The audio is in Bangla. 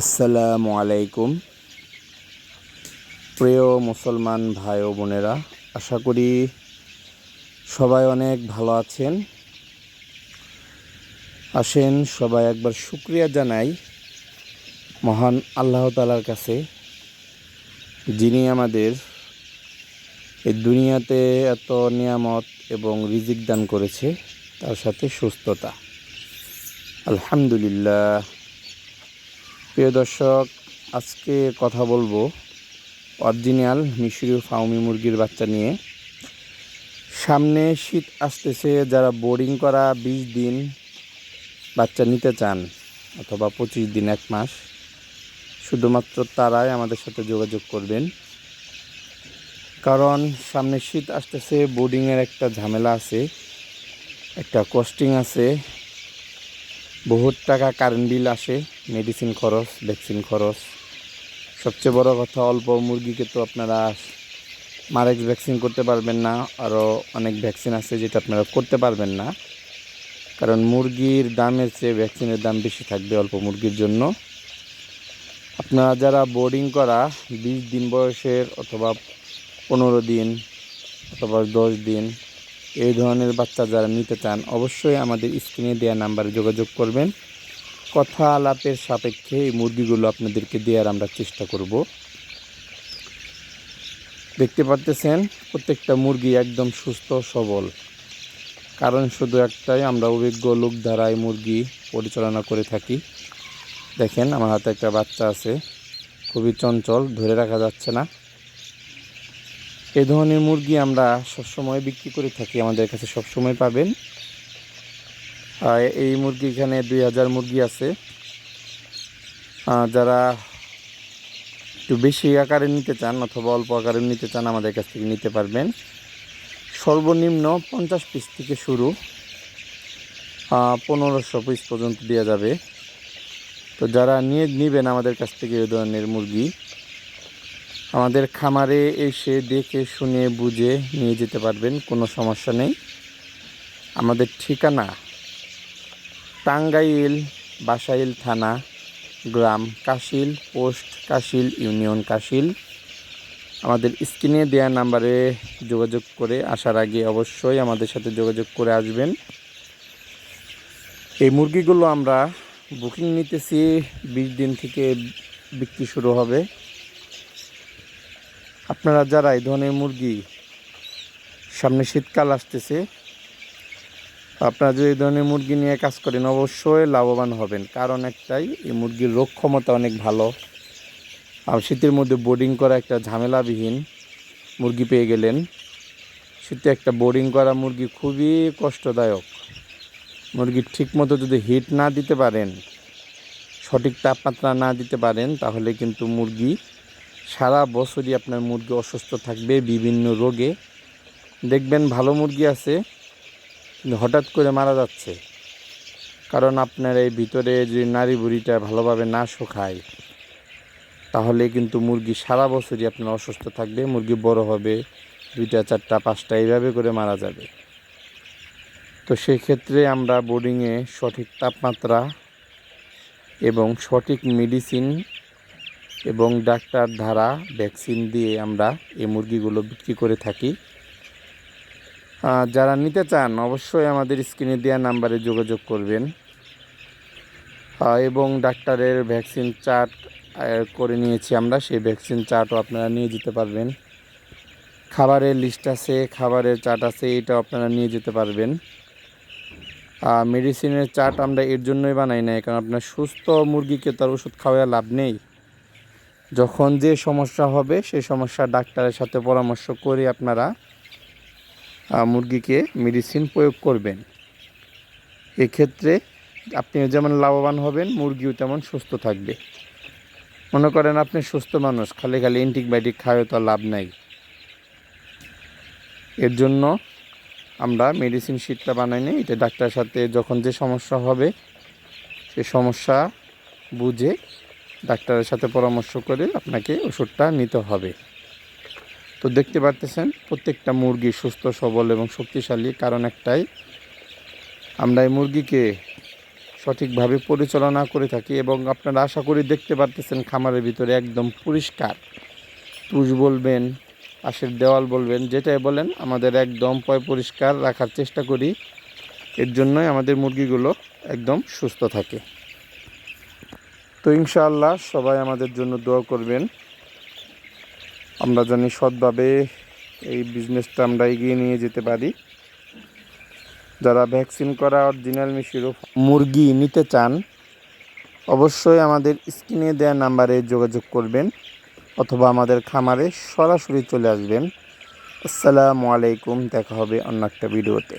আসসালামু আলাইকুম। প্রিয় মুসলমান ভাই ও বোনেরা, আশা করি সবাই অনেক ভালো আছেন। আসেন সবাই একবার শুক্রিয়া জানাই মহান আল্লাহ তালার কাছে, যিনি আমাদের এই দুনিয়াতে এত নিয়ামত এবং রিজিক দান করেছে, তার সাথে সুস্থতা। আলহামদুলিল্লাহ। প্রিয় দর্শক, আজকে কথা বলব অরিজিনাল মিশরীয় ফাউমি মুরগির বাচ্চা নিয়ে। সামনে শীত আসতেছে, যারা বোর্ডিং করা বিশ দিন বাচ্চা নিতে চান অথবা পঁচিশ দিন এক মাস, শুধুমাত্র তারাই আমাদের সাথে যোগাযোগ করবেন। কারণ সামনে শীত আসতেছে বোর্ডিংয়ের একটা ঝামেলা আছে, একটা কস্টিং আছে বহুত টাকা কারেন্ট বিল আসে মেডিসিন খরচ ভ্যাকসিন খরচ। সবচেয়ে বড় কথা, অল্প মুরগিকে তো আপনারা মারেক্স ভ্যাকসিন করতে পারবেন না আরও অনেক ভ্যাকসিন আছে যেটা আপনারা করতে পারবেন না। কারণ মুরগির দামের চেয়ে ভ্যাকসিনের দাম বেশি থাকবে অল্প মুরগির জন্য। আপনারা যারা বোর্ডিং করা, বিশ দিন বয়সের অথবা পনেরো দিন অথবা দশ দিন এই ধরনের বাচ্চা যারা নিতে চান, অবশ্যই আমাদের স্ক্রিনে দেওয়া নাম্বারে যোগাযোগ করবেন। কথা আলাপের সাপেক্ষে এই মুরগিগুলো আপনাদেরকে দেওয়ার আমরা চেষ্টা করব। দেখতে পারতেছেন, প্রত্যেকটা মুরগি একদম সুস্থ, সবল। কারণ শুধু একটাই, আমরা অভিজ্ঞ লোক এই মুরগি পরিচালনা করে থাকি। দেখেন, আমার হাতে একটা বাচ্চা আছে। খুবই চঞ্চল, ধরে রাখা যাচ্ছে না। এই ধরনের মুরগি আমরা সবসময় বিক্রি করে থাকি, আমাদের কাছে সবসময় পাবেন। এই মুরগি এখানে দুই হাজার মুরগি আছে। যারা একটু বেশি আকারে নিতে চান অথবা অল্প আকারে নিতে চান, আমাদের কাছ থেকে নিতে পারবেন। সর্বনিম্ন পঞ্চাশ পিস থেকে শুরু পনেরোশো পিস পর্যন্ত দেওয়া যাবে। তো যারা নিয়ে নেবেন আমাদের কাছ থেকে এই ধরনের মুরগি আমাদের খামারে এসে দেখে, শুনে, বুঝে নিয়ে যেতে পারবেন, কোনো সমস্যা নেই। আমাদের ঠিকানা টাঙ্গাইল বাসাইল থানা, গ্রাম কাশিল, পোস্ট কাশিল, ইউনিয়ন কাশিল। আমাদের স্ক্রিনে দেওয়া নাম্বারে যোগাযোগ করে আসার আগে অবশ্যই আমাদের সাথে যোগাযোগ করে আসবেন। এই মুরগিগুলো আমরা বুকিং নিতেছি, বিশ দিন থেকে বিক্রি শুরু হবে। আপনারা যারা এই ধরনের মুরগি সামনে শীতকাল আসতেছে, আপনারা যদি এই ধরনের মুরগি নিয়ে কাজ করেন, অবশ্যই লাভবান হবেন। কারণ একটাই, এই মুরগির রোগ ক্ষমতা অনেক ভালো। আর শীতের মধ্যে বোর্ডিং করা একটা ঝামেলাবিহীন মুরগি পেয়ে গেলেন। শীতে একটা বোর্ডিং করা মুরগি খুবই কষ্টদায়ক। মুরগি ঠিকমতো যদি হিট না দিতে পারেন, সঠিক তাপমাত্রা না দিতে পারেন, তাহলে কিন্তু মুরগি সারা বছরই আপনার মুরগি অসুস্থ থাকবে বিভিন্ন রোগে। দেখবেন ভালো মুরগি আছে হঠাৎ করে মারা যাচ্ছে। কারণ আপনার এই ভিতরে যদি নারী বুড়িটা ভালোভাবে না শুকায়, তাহলে কিন্তু মুরগি সারা বছরই আপনার অসুস্থ থাকবে, মুরগি বড় হবে, দুইটা, চারটা, পাঁচটা, এইভাবে করে মারা যাবে। তো সেক্ষেত্রে আমরা বোর্ডিংয়ে সঠিক তাপমাত্রা এবং সঠিক মেডিসিন এবং ডাক্তার ধারা ভ্যাকসিন দিয়ে আমরা এই মুরগিগুলো বিক্রি করে থাকি। যারা নিতে চান অবশ্যই আমাদের স্ক্রিনে দেওয়া নাম্বারে যোগাযোগ করবেন। এবং ডাক্তারের ভ্যাকসিন চার্ট করে নিয়েছি আমরা। সেই ভ্যাকসিন চার্টও আপনারা নিয়ে যেতে পারবেন। খাবারের লিস্ট আছে, খাবারের চার্ট আছে, এটাও আপনারা নিয়ে যেতে পারবেন। মেডিসিনের চার্ট আমরা এর জন্যই বানাই নাই, কারণ আপনার সুস্থ মুরগিকে তার ওষুধ খাওয়া লাভ নেই। যখন যে সমস্যা হবে সেই সমস্যা ডাক্তারের সাথে পরামর্শ করে আপনারা মুরগিকে মেডিসিন প্রয়োগ করবেন। এক্ষেত্রে আপনি যেমন লাভবান হবেন, মুরগিও তেমন সুস্থ থাকবে। মনে করেন আপনি সুস্থ মানুষ, খালি খালি অ্যান্টিবায়োটিক খাওয়া তো লাভ নাই। এর জন্য আমরা মেডিসিন শিটটা বানাই নিই, এটা ডাক্তারের সাথে যখন যে সমস্যা হবে, সে সমস্যা বুঝে ডাক্তারের সাথে পরামর্শ করে আপনাকে ওষুধটা নিতে হবে। তো দেখতে পারতেছেন, প্রত্যেকটা মুরগি সুস্থ, সবল এবং শক্তিশালী। কারণ একটাই, আমরা এই মুরগিকে সঠিকভাবে পরিচালনা করে থাকি এবং আপনারা আশা করি দেখতে পারতেছেন খামারের ভিতরে একদম পরিষ্কার। তুষ বলবেন, পাশের দেওয়াল বলবেন, যেটাই বলেন, আমাদের একদম পয় পরিষ্কার রাখার চেষ্টা করি। এর জন্যই আমাদের মুরগিগুলো একদম সুস্থ থাকে। তো ইনশাআল্লাহ সবাই আমাদের জন্য দোয়া করবেন। আমরা জানি সৎভাবে এই বিজনেসটা আমরা এগিয়ে নিয়ে যেতে পারি। যারা ভ্যাকসিন করা অরিজিনাল মিশিরো মুরগি নিতে চান, অবশ্যই আমাদের স্ক্রিনে দেওয়া নাম্বারে যোগাযোগ করবেন অথবা আমাদের খামারে সরাসরি চলে আসবেন। আসসালামু আলাইকুম, দেখা হবে অন্য একটা ভিডিওতে